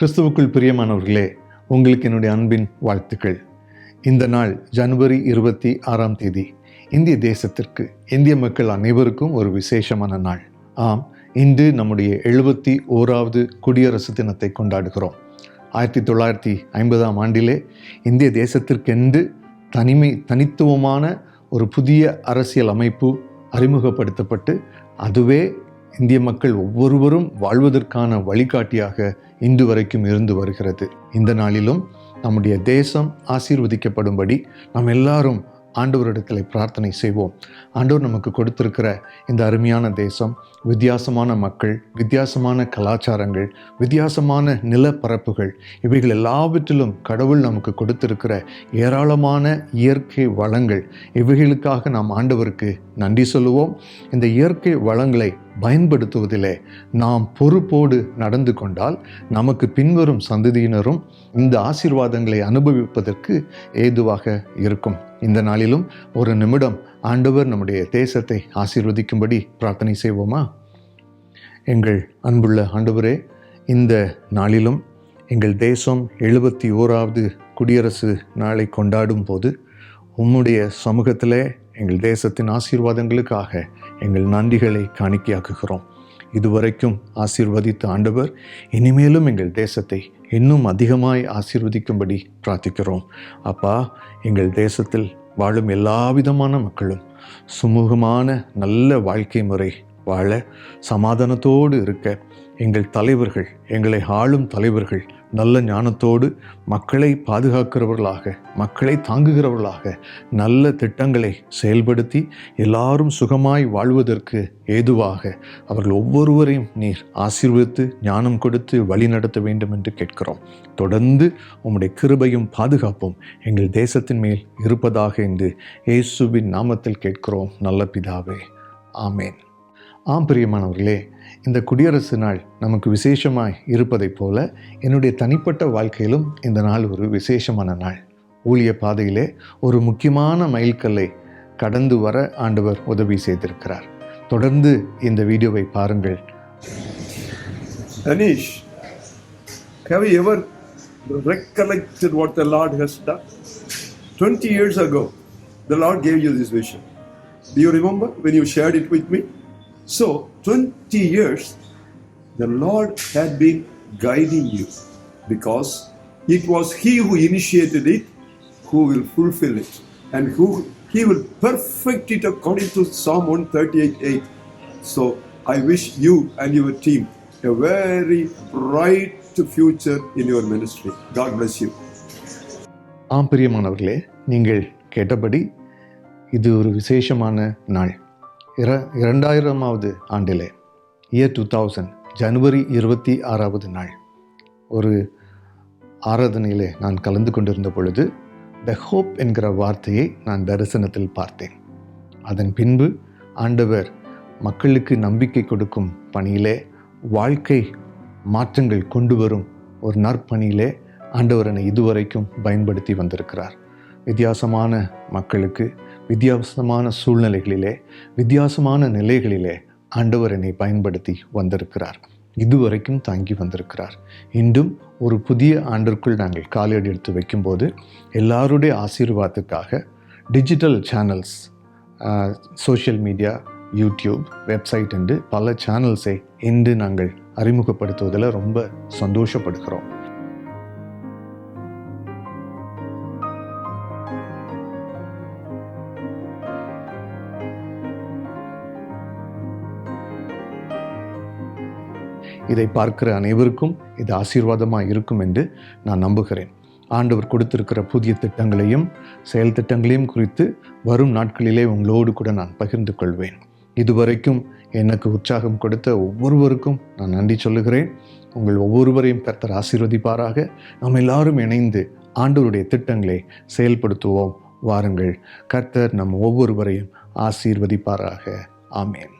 கிறிஸ்துவுக்குள் பிரியமானவர்களே உங்களுக்கு என்னுடைய அன்பின் வாழ்த்துக்கள். இந்த நாள் ஜனவரி இருபத்தி ஆறாம் தேதி இந்திய தேசத்திற்கு இந்திய மக்கள் அனைவருக்கும் ஒரு விசேஷமான நாள். ஆம் இன்று நம்முடைய எழுபத்தி ஓராவது குடியரசு தினத்தை கொண்டாடுகிறோம். ஆயிரத்தி தொள்ளாயிரத்தி ஐம்பதாம் ஆண்டிலே இந்திய தேசத்திற்கென்று தனிமை தனித்துவமான ஒரு புதிய அரசியல் அமைப்பு அறிமுகப்படுத்தப்பட்டு அதுவே இந்திய மக்கள் ஒவ்வொருவரும் வாழ்வதற்கான வழிகாட்டியாக இன்று வரைக்கும் இருந்து வருகிறது. இந்த நாளிலும் நம்முடைய தேசம் ஆசீர்வதிக்கப்படும்படி நாம் எல்லாரும் ஆண்டவரிடத்தில் பிரார்த்தனை செய்வோம். ஆண்டவர் நமக்கு கொடுத்திருக்கிற இந்த அருமையான தேசம் வித்தியாசமான மக்கள் வித்தியாசமான கலாச்சாரங்கள் வித்தியாசமான நிலப்பரப்புகள் இவைகள் எல்லாவற்றிலும் கடவுள் நமக்கு கொடுத்திருக்கிற ஏராளமான இயற்கை வளங்கள் இவைகளுக்காக நாம் ஆண்டவருக்கு நன்றி சொல்லுவோம். இந்த இயற்கை வளங்களை பயன்படுத்துவதிலே நாம் பொறுப்போடு நடந்து கொண்டால் நமக்கு பின்வரும் சந்ததியினரும் இந்த ஆசீர்வாதங்களை அனுபவிப்பதற்கு ஏதுவாக இருக்கும். இந்த நாளிலும் ஒரு நிமிடம் ஆண்டவர் நம்முடைய தேசத்தை ஆசீர்வதிக்கும்படி பிரார்த்தனை செய்வோமா? எங்கள் அன்புள்ள ஆண்டவரே இந்த நாளிலும் எங்கள் தேசம் எழுபத்தி ஓராவது குடியரசு நாளை கொண்டாடும் போது உம்முடைய சமூகத்திலே எங்கள் தேசத்தின் ஆசீர்வாதங்களுக்காக எங்கள் நன்றிகளை காணிக்கையாக்குகிறோம். இதுவரைக்கும் ஆசீர்வதித்த ஆண்டவர் இனிமேலும் எங்கள் தேசத்தை இன்னும் அதிகமாய் ஆசீர்வதிக்கும்படி பிரார்த்திக்கிறோம். அப்பா எங்கள் தேசத்தில் வாழும் எல்லா விதமான மக்களும் சுமூகமான நல்ல வாழ்க்கை முறை வாழ சமாதானத்தோடு இருக்க எங்கள் தலைவர்கள் எங்களை ஆளும் தலைவர்கள் நல்ல ஞானத்தோடு மக்களை பாதுகாக்கிறவர்களாக மக்களை தாங்குகிறவர்களாக நல்ல திட்டங்களை செயல்படுத்தி எல்லாரும் சுகமாய் வாழ்வதற்கு ஏதுவாக அவர்கள் ஒவ்வொருவரையும் நீர் ஆசீர்வதித்து ஞானம் கொடுத்து வழி நடத்த வேண்டும் என்று கேட்கிறோம். தொடர்ந்து உம்முடைய கிருபையும் பாதுகாப்பும் எங்கள் தேசத்தின் மேல் இருப்பதாக என்று இயேசுவின் நாமத்தில் கேட்கிறோம். நல்ல பிதாவே. ஆமேன். ஆம் பிரியமானவர்களே இந்த குடியரசு நாள் நமக்கு விசேஷமாய் இருப்பதைப் போல என்னுடைய தனிப்பட்ட வாழ்க்கையிலும் இந்த நாள் ஒரு விசேஷமான நாள் ஊழிய பாதையிலே ஒரு முக்கியமான மைல்கல்லை கடந்து வர ஆண்டவர் உதவி செய்திருக்கிறார் தொடர்ந்து இந்த வீடியோவை பாருங்கள் Anish, have you ever recollected what the Lord has done? 20 years ago, the Lord gave you this vision. Do you remember when you shared it with me? So, 20 years, the Lord had been guiding you because it was He who initiated it, who will fulfill it, and who He will perfect it according to Psalm 138 8. So, I wish you and your team a very bright future in your ministry. God bless you. ஆம் பிரியமானவர்களே நீங்கள் கேட்டபடி இது ஒரு விசேஷமான நாள் இர இரண்டாயிரமாவது ஆண்டிலே இயர் டூ தௌசண்ட் ஜனவரி இருபத்தி ஆறாவது நாள். ஒரு ஆராதனையிலே நான் கலந்து கொண்டிருந்த பொழுது த ஹோப் என்கிற வார்த்தையை நான் தரிசனத்தில் பார்த்தேன். அதன் பின்பு ஆண்டவர் மக்களுக்கு நம்பிக்கை கொடுக்கும் பணியிலே வாழ்க்கை மாற்றங்கள் கொண்டு வரும் ஒரு நற்பணியிலே ஆண்டவர் என்னை இதுவரைக்கும் பயன்படுத்தி வந்திருக்கிறார். வித்தியாசமான மக்களுக்கு வித்தியாசமான சூழ்நிலைகளிலே வித்தியாசமான நிலைகளிலே ஆண்டவர் என்னை பயன்படுத்தி வந்திருக்கிறார். இதுவரைக்கும் தாங்கி வந்திருக்கிறார். இன்றும் ஒரு புதிய ஆண்டிற்குள் நாங்கள் காலடி எடுத்து வைக்கும்போது எல்லாருடைய ஆசீர்வாதத்துக்காக digital channels social media YouTube website என்று பல சேனல்ஸை இன்று நாங்கள் அறிமுகப்படுத்துவதில் ரொம்ப சந்தோஷப்படுகிறோம். இதை பார்க்கிற அனைவருக்கும் இது ஆசீர்வாதமாக இருக்கும் என்று நான் நம்புகிறேன். ஆண்டவர் கொடுத்திருக்கிற புதிய திட்டங்களையும் செயல் திட்டங்களையும் குறித்து வரும் நாட்களிலே உங்களோடு கூட நான் பகிர்ந்து கொள்வேன். இதுவரைக்கும் எனக்கு உற்சாகம் கொடுத்த ஒவ்வொருவருக்கும் நான் நன்றி சொல்லுகிறேன். உங்கள் ஒவ்வொருவரையும் கர்த்தர் ஆசீர்வதிப்பாராக. நாம் எல்லாரும் இணைந்து ஆண்டவருடைய திட்டங்களை செயல்படுத்துவோம். வாருங்கள் கர்த்தர் நம் ஒவ்வொருவரையும் ஆசீர்வதிப்பாராக. ஆமேன்.